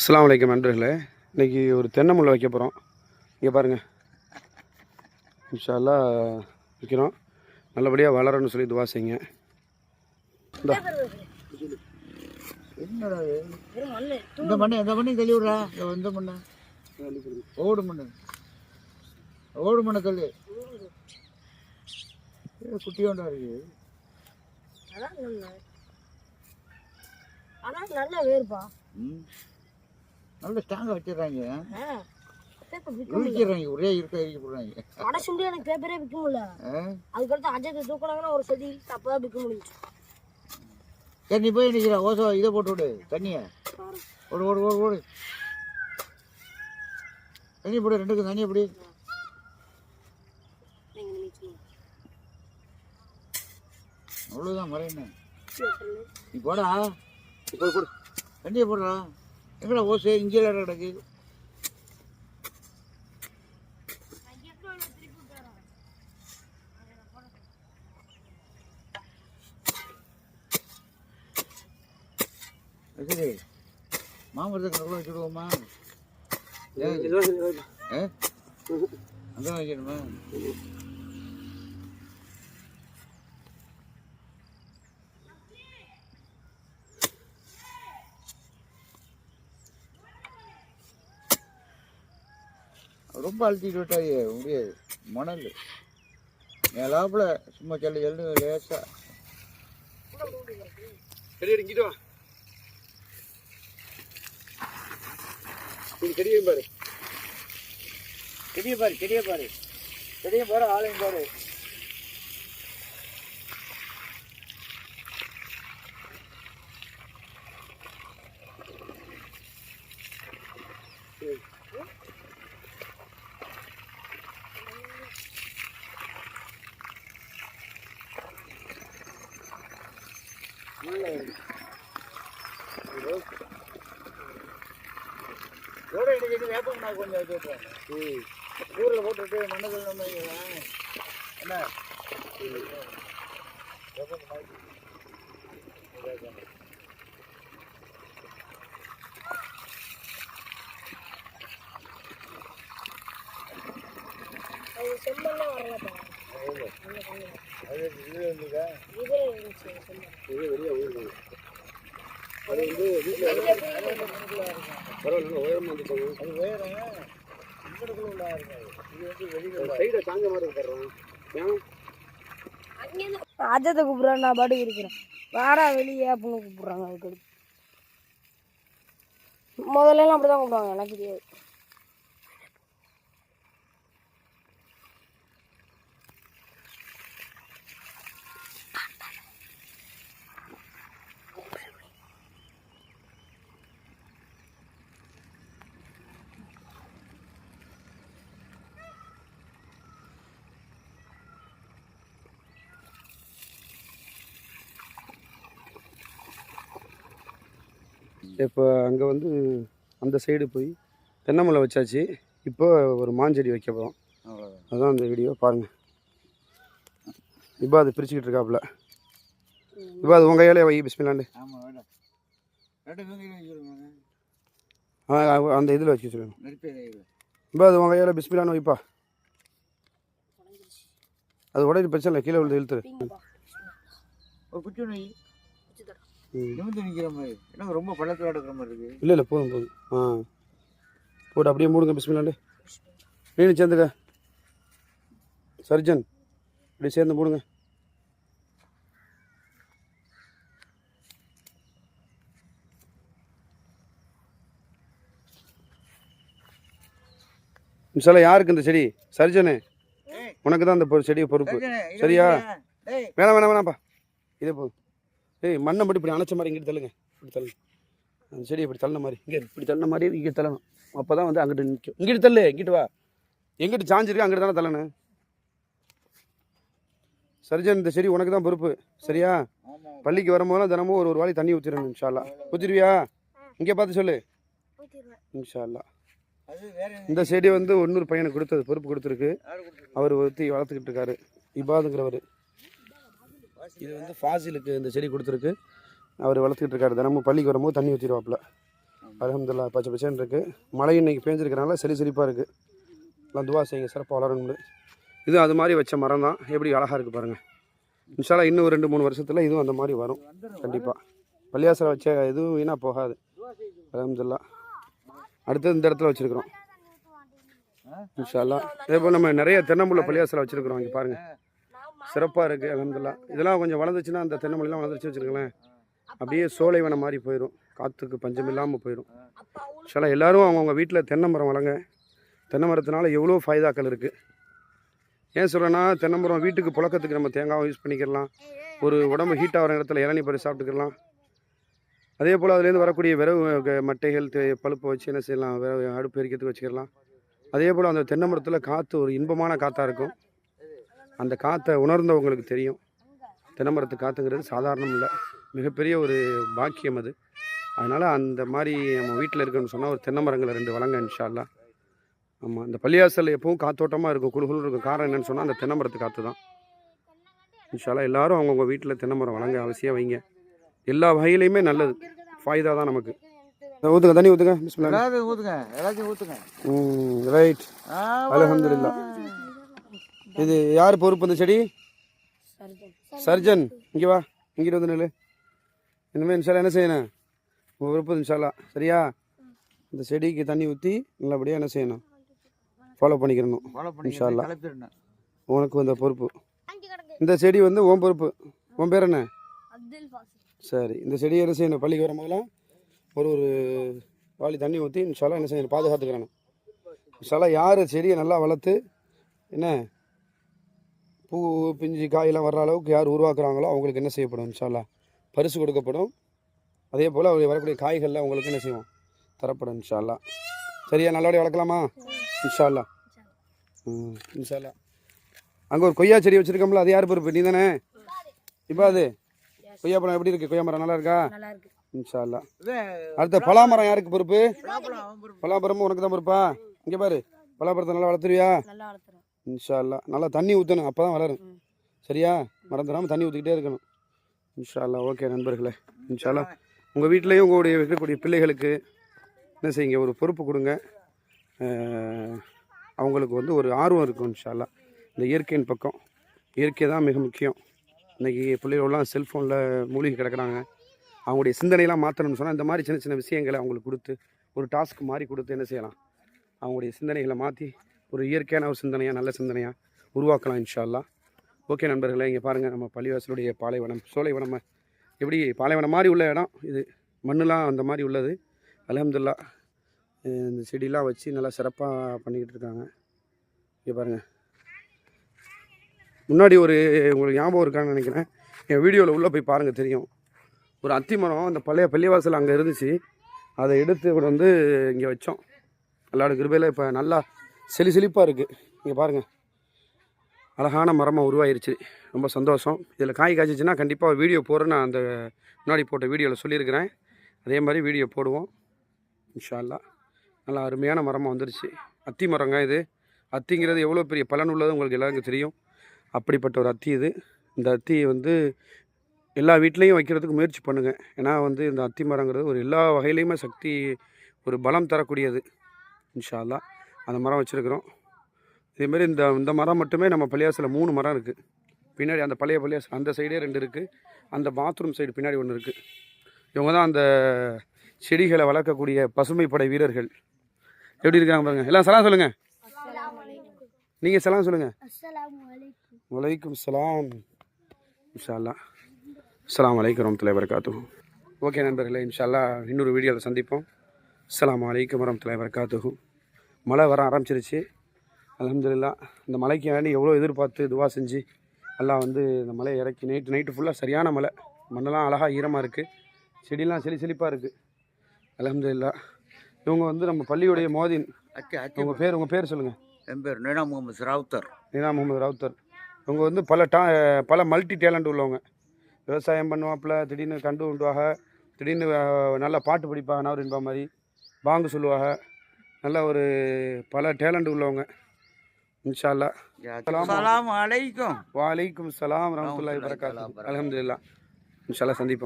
அஸ்ஸலாமு அலைக்கும் நண்பர்களே இன்றைக்கி ஒரு தென்னை முள்ளை வைக்க போகிறோம் இங்கே பாருங்கள் இன்ஷால்லா வைக்கிறோம். நல்லபடியாக வளரணும்னு சொல்லி துவா செய்யுங்க. இந்தா. என்னடா இது? இந்த மண்ணு இந்த மண்ணு தள்ளி விட்றா. இந்த மண்ணு. ஓடு மண்ணு. ஓடு மண்ணை தள்ளி. ஏ, குட்டியோண்டா இருக்கு? அதான் நல்ல வேறுப்பா. ம். நல்ல ஸ்ட்ராங்காக வச்சிடுறாங்க. இழுக்கிறாங்க ஒரே இருக்க இழுக்க போடுறாங்க. வடை சுண்டி எனக்கு பேப்பரே விற்க முடியல? அதுக்கடுத்து அஜயத்தை தூக்குனாங்கன்னா ஒரு செடி அப்பதான் விற்க முடியும் சரி நீ போய் நிற்கிற ஓசோ இதை போட்டு விடு தண்ணியை. ஓடு ஓடு ஓடு ஓடு. தண்ணி போடு ரெண்டுக்கும் தண்ணியை பிடி. நீங்க நினைச்சீங்க அவ்வளோதான் என்ன? நீ போடா. போடு போடு. தண்ணியை போடுறா. எங்கடா ஓசை இங்கே கிடக்கு. சரி மாமரத்துக்கு நல்லா வச்சுடுவோமா? இதுதான் இதுதான். ஏ? அங்கே வைக்கணுமா ரொம்ப அழுத்திட்டு விட்டாயே முடியாது மணல். மேலாப்புல சும்மா செல்லு செல்லு லேசா. செடி செடியும் பாரு. செடியை பாரு செடியை பாரு. செடியை பாரு ஆளையும் பாரு. எவ்வளோ இன்னைக்கு இது வேப்பம் நான் கொஞ்சம் இது வைப்போம். ம் ஊரில் போட்டுட்டு மண்ணுகள் நம்ம என்ன வேப்பம் நாய்க்கு. வேப்பம். அது செம்மல்லாம் வரலப்பா அது வந்து வீட்டில் பரவாயில்ல உயரமாக வந்துட்டாங்க அது உயரம் இங்கனுக்குள்ள உள்ள இருக்காது. இது வந்து வெளியில. சைடை தாங்க மாதிரி இருக்கிறோம் ஏன்? அஜயத்தை கூப்பிடுறேன் நான் பாட்டுக்கு இருக்கிறேன். வாடா வெளியே அப்படின்னு கூப்பிடுறாங்க அதுக்கு முதல்ல எல்லாம் அப்படிதான் கூப்பிடுவாங்க எனக்கு தெரியாது. இப்போ அங்கே வந்து அந்த சைடு போய் தென்னை மலை வச்சாச்சு. இப்போ ஒரு மாஞ்செடி வைக்க போகிறோம். அதான் அந்த வீடியோ பாருங்கள் இப்போ அது பிரிச்சுக்கிட்டு இருக்காப்புல. இப்போ அது உங்கள் கையிலே வை பிஸ்மிலாண்டு. அந்த இதில் வச்சு வச்சுருக்கணும். இப்போ அது உங்கள் கையில் பிஸ்மிலான்னு வைப்பா. அது உடனே பிரச்சனை இல்லை கீழே விழுந்து இழுத்துரு. நிமிர்ந்து நிக்கிற மாதிரி. என்ன ரொம்ப பள்ளத்தில் எடுக்கிற மாதிரி இருக்கு. இல்லை இல்லை போதும் போதும். ஆ. போட்டு அப்படியே மூடுங்க பிஸ்மிலாண்டு நீனு சேர்ந்துக்க. சர்ஜன் இப்படி சேர்ந்து மூடுங்க. மிசால யாருக்கு இந்த செடி? சர்ஜனு. உனக்கு தான் இந்த பொ- செடி பொறுப்பு. சரியா? வேணாம் வேணாம் வேணாம்ப்பா. இதே போதும். ஏய் மண்ணை மட்டும் இப்படி அணைச்ச மாதிரி இங்கிட்டு தள்ளுங்க. இப்படி தள்ளுங்க. அந்த செடி இப்படி தள்ளின மாதிரி. இங்கே இப்படி தள்ளின மாதிரி இங்கே தள்ளணும். அப்போ தான் வந்து அங்கிட்டு நிற்கும் இங்கிட்டு தள்ளு இங்கிட்டு வா. எங்கிட்டு சாஞ்சிருக்கு அங்கிட்டு தானே தள்ளணும். சர்ஜன் இந்த செடி உனக்கு தான் பொறுப்பு. சரியா? பள்ளிக்கு வரும்போதெல்லாம் தினமும் ஒரு ஒரு வாழை தண்ணி ஊற்றிடணும் இன்ஷால்லா ஊற்றிடுவியா இங்கே பார்த்து சொல்லு. இன்ஷால்லா இந்த செடி வந்து ஒன்னொரு பையனுக்கு கொடுத்தது பொறுப்பு கொடுத்துருக்கு. அவர் ஒருத்தி வளர்த்துக்கிட்டு இருக்காரு. இபாதுங்கிறவர். இது வந்து ஃபாசிலுக்கு இந்த செடி கொடுத்துருக்கு. அவர் வளர்த்துக்கிட்டு இருக்காரு. தினமும் பள்ளிக்கு வரும்போது தண்ணி ஊற்றிடுவாப்புல அலமதுல்லா பச்சை பச்சைன்னு இருக்குது மழை இன்னைக்கு பேஞ்சிருக்கிறனால செலி செழிப்பாக இருக்குது எல்லாம் துவா செய்யுங்க சிறப்பாக வளரணும்னு. இது அது மாதிரி வச்ச மரம் தான். எப்படி அழகாக இருக்குது பாருங்கள் இன்ஷால்லா இன்னும் ஒரு ரெண்டு மூணு வருஷத்தில் இதுவும் அந்த மாதிரி வரும். கண்டிப்பாக பள்ளியாசலை வச்ச இதுவும் வீணாக போகாது. அலமதுல்லா. அடுத்தது இந்த இடத்துல வச்சுருக்குறோம். இன்ஷால்லா. அதே போல் நம்ம நிறைய தென்னம்புள்ள பள்ளியாசலை வச்சுருக்குறோம். இங்கே பாருங்கள் சிறப்பாக இருக்குது அலமதுல்லா இதெல்லாம் கொஞ்சம் வளர்ந்துச்சுன்னா அந்த தென்னமொழிலாம் வளர்ந்துச்சு வச்சுருங்களேன் அப்படியே சோலைவனம் மாதிரி போயிடும் காற்றுக்கு பஞ்சம் இல்லாமல் போயிடும் சில எல்லாரும் அவங்கவுங்க வீட்டில் தென்னை மரம் வளங்க. தென்னை மரத்தினால எவ்வளோ ஃபைதாக்கள் இருக்குது ஏன் சொல்கிறேன்னா தென்னை மரம் வீட்டுக்கு புழக்கத்துக்கு நம்ம தேங்காவும் யூஸ் பண்ணிக்கிறலாம் ஒரு உடம்பு ஹீட் ஆகிற இடத்துல இளநீ பறி சாப்பிட்டுக்கலாம் அதே போல் அதுலேருந்து வரக்கூடிய விரவு க- மட்டைகள் பழுப்பை வச்சு என்ன செய்யலாம்? விரவு அடுப்பு எரிக்கிறதுக்கு வச்சுக்கலாம் அதே போல் அந்த தென்னை மரத்தில் காற்று ஒரு இன்பமான காற்றாக இருக்கும். அந்த காற்றை உணர்ந்தவங்களுக்கு தெரியும். தென்னை மரத்து காற்றுங்கிறது சாதாரணம் இல்லை மிகப்பெரிய ஒரு பாக்கியம் அது. அதனால் அந்த மாதிரி நம்ம வீட்டில் இருக்கணும்னு சொன்னால் ஒரு தென்னை மரங்களை ரெண்டு வளங்க இன்ஷா அல்லாஹ் ஆமாம் இந்த பள்ளியாசல் எப்பவும் காத்தோட்டமாக இருக்கும் குழுகுழு இருக்கும். காரணம் என்னன்னு சொன்னால் அந்த தென்னை மரத்து காற்று தான். இன்ஷால்லா எல்லாரும் அவங்கவுங்க வீட்டில் தென்னை மரம் வளங்க அவசியம் வைங்க. எல்லா வகையிலையுமே நல்லது. ஃபாய்தா தான் நமக்கு. ஊற்றுங்க தண்ணி ஊற்றுங்க பிஸ்மில்லா எல்லாத்தையும் ஊற்றுங்க ம் ரைட். அல்ஹம்துலில்லாஹ். இது யார் பொறுப்பு இந்த செடி? சர்ஜன். இங்கே வா. இங்கிட்டு வந்து நில்லு. இனிமேல் இன்ஷால்லா என்ன செய்யணும்? உங்கள் விருப்பம் இன்ஷால்லா. சரியா? இந்த செடிக்கு தண்ணி ஊற்றி நல்லபடியாக என்ன செய்யணும்? ஃபாலோ பண்ணிக்கிறணும் ஃபாலோ பண்ணி இன்ஷா அல்லாஹ். கலப்பிடணும் உனக்கு இந்த பொறுப்பு. இந்த செடி வந்து உன் பொறுப்பு. உன் பேர் என்ன? சரி. இந்த செடியை என்ன செய்யணும்? பள்ளிக்கு வரும்போதெல்லாம் ஒரு ஒரு வாளி தண்ணி ஊற்றி இன்ஷால்லா என்ன செய்யணும்? பாதுகாத்துக்கிறணும் இன்ஷால்லா யார் செடியை நல்லா வளர்த்து என்ன பூ பிஞ்சு காயெல்லாம் வர்ற அளவுக்கு யார் உருவாக்குறாங்களோ அவங்களுக்கு என்ன செய்யப்படும் இன்ஷால்லா பரிசு கொடுக்கப்படும். அதே போல் அவர் வரக்கூடிய காய்கள்லாம் அவங்களுக்கு என்ன செய்வோம் தரப்படும் இன்ஷால்லா சரியா? நல்லபடியாக வளர்க்கலாமா? இன்ஷால்லா ம் இன்ஷால்லா அங்கே ஒரு கொய்யா செடி வச்சுருக்கோம்ல அது யார் பொறுப்பு? நீ தானே இப்போ அது கொய்யா பழம் எப்படி இருக்குது கொய்யா மரம் நல்லா இருக்கா? இன்ஷால்லா அடுத்த பலாமரம் யாருக்கு பொறுப்பு? பலாபரமும் பலாமரமும் உனக்கு தான் பொறுப்பா? இங்கே பாரு. பலாமரத்தை நல்லா வளர்த்துருவியா? இன்ஷால்லா. நல்லா தண்ணி ஊற்றணும் அப்போ தான் வளரும். சரியா? மறந்துடாமல் தண்ணி ஊற்றிக்கிட்டே இருக்கணும். இன்ஷால்லா. ஓகே நண்பர்களே. இன்ஷால்லா. உங்கள் வீட்லேயும் உங்களுடைய இருக்கக்கூடிய பிள்ளைகளுக்கு என்ன செய்யுங்க? ஒரு பொறுப்பு கொடுங்க. அவங்களுக்கு வந்து ஒரு ஆர்வம் இருக்கும் இன்ஷால்லா. இந்த இயற்கையின் பக்கம். இயற்கை தான் மிக முக்கியம். இன்றைக்கி பிள்ளைகளெல்லாம் செல்ஃபோனில் மூழ்கி கிடக்குறாங்க. அவங்களுடைய சிந்தனையெல்லாம் மாற்றணும்னு சொன்னால் இந்த மாதிரி சின்ன சின்ன விஷயங்களை அவங்களுக்கு கொடுத்து ஒரு டாஸ்க் மாதிரி கொடுத்து என்ன செய்யலாம்? அவங்களுடைய சிந்தனைகளை மாற்றி ஒரு இயற்கையான ஒரு சிந்தனையாக நல்ல சிந்தனையாக உருவாக்கலாம் இன்ஷால்லா ஓகே நண்பர்களே இங்கே பாருங்கள் நம்ம பள்ளிவாசலுடைய பாலைவனம் சோலைவனம். எப்படி பாலைவனம் மாதிரி உள்ள இடம்? இது மண்ணுலாம் அந்த மாதிரி உள்ளது. அலமதுல்லா இந்த செடிலாம் வச்சு நல்லா சிறப்பாக பண்ணிக்கிட்டு இருக்காங்க. இங்கே பாருங்கள் முன்னாடி ஒரு உங்களுக்கு ஞாபகம் இருக்கான்னு நினைக்கிறேன். என் வீடியோவில் உள்ளே போய் பாருங்கள் தெரியும். ஒரு அத்தி மரம் அந்த பழைய பள்ளிவாசல் அங்கே இருந்துச்சு. அதை எடுத்து கொண்டு வந்து இங்கே வச்சோம். அல்லாட கிருபையில் இப்போ நல்லா செழி செழிப்பாக இருக்குது நீங்கள் பாருங்கள் அழகான மரமாக உருவாயிருச்சு. ரொம்ப சந்தோஷம். இதில் காய் காய்ச்சிச்சின்னா கண்டிப்பாக வீடியோ போடுறேன் நான் அந்த முன்னாடி போட்ட வீடியோவில் சொல்லியிருக்கிறேன். அதே மாதிரி வீடியோ போடுவோம். இன்ஷால்லா நல்லா அருமையான மரமாக வந்துருச்சு. அத்தி மரங்க இது. அத்திங்கிறது எவ்வளோ பெரிய பலன் உள்ளது உங்களுக்கு எல்லாருக்கும் தெரியும். அப்படிப்பட்ட ஒரு அத்தி இது. இந்த அத்தி வந்து எல்லா வீட்லேயும் வைக்கிறதுக்கு முயற்சி பண்ணுங்கள் ஏன்னா வந்து இந்த அத்தி மரங்கிறது ஒரு எல்லா வகையிலையுமே சக்தி ஒரு பலம் தரக்கூடியது. இன்ஷால்லா அந்த மரம் வச்சுருக்குறோம். இதேமாரி இந்த இந்த மரம் மட்டுமே நம்ம பள்ளியாசில் மூணு மரம் இருக்குது பின்னாடி அந்த பழைய பள்ளியாசல் அந்த சைடே ரெண்டு இருக்குது அந்த பாத்ரூம் சைடு பின்னாடி ஒன்று இருக்குது இவங்க தான் அந்த செடிகளை வளர்க்கக்கூடிய பசுமைப்படை வீரர்கள். எப்படி இருக்காங்க பாருங்கள் எல்லாம் சலாம் சொல்லுங்கள் நீங்கள் சலாம் சொல்லுங்கள் அஸ்ஸலாமு வலைக்கும் சலாம். இன்ஷா அஸ்லாம் வலைக்கம் அலைக்கும் வரமத்துல்லாஹி ஓகே நண்பர்களே இன்ஷால்லா இன்னொரு வீடியோவில் சந்திப்போம். அஸ்லாம் வலைக்கம் வரமத்துல்லாஹி வரகாத்துகும் மழை வர ஆரம்பிச்சிருச்சு. அல்ஹம்துலில்லாஹ் இந்த மலைக்கு வேண்டி எவ்வளோ எதிர்பார்த்து துவா செஞ்சு எல்லாம் வந்து இந்த மலையை இறக்கி நைட்டு நைட்டு ஃபுல்லாக சரியான மழை. மண்ணெல்லாம் அழகாக ஈரமாக இருக்குது செடியெல்லாம் செழி செழிப்பாக இருக்குது அல்ஹம்துலில்லாஹ் இவங்க வந்து நம்ம பள்ளியுடைய மோதின். உங்கள் பேர் உங்கள் பேர் சொல்லுங்கள் என் பேர் நீனா முகமது ராவுத்தர். நீனா முகமது ராவுத்தர். இவங்க வந்து பல டா பல மல்டி டேலண்ட் உள்ளவங்க. விவசாயம் பண்ணுவாப்புல திடீர்னு கண்டு உண்டுவாக திடீர்னு நல்ல பாட்டு படிப்பாங்க நவர் என்பா மாதிரி பாங்கு சொல்லுவாங்க நல்ல ஒரு பல டேலண்ட் உள்ளவங்க. இன்ஷா அல்லாஹ் சலாம். அலைக்கும். வாலைக்கும் சலாம். ரஹமத்துல்லாஹி வரகாத்து அல்ஹம்துலில்லாஹ். இன்ஷா அல்லாஹ் சந்திப்போம்.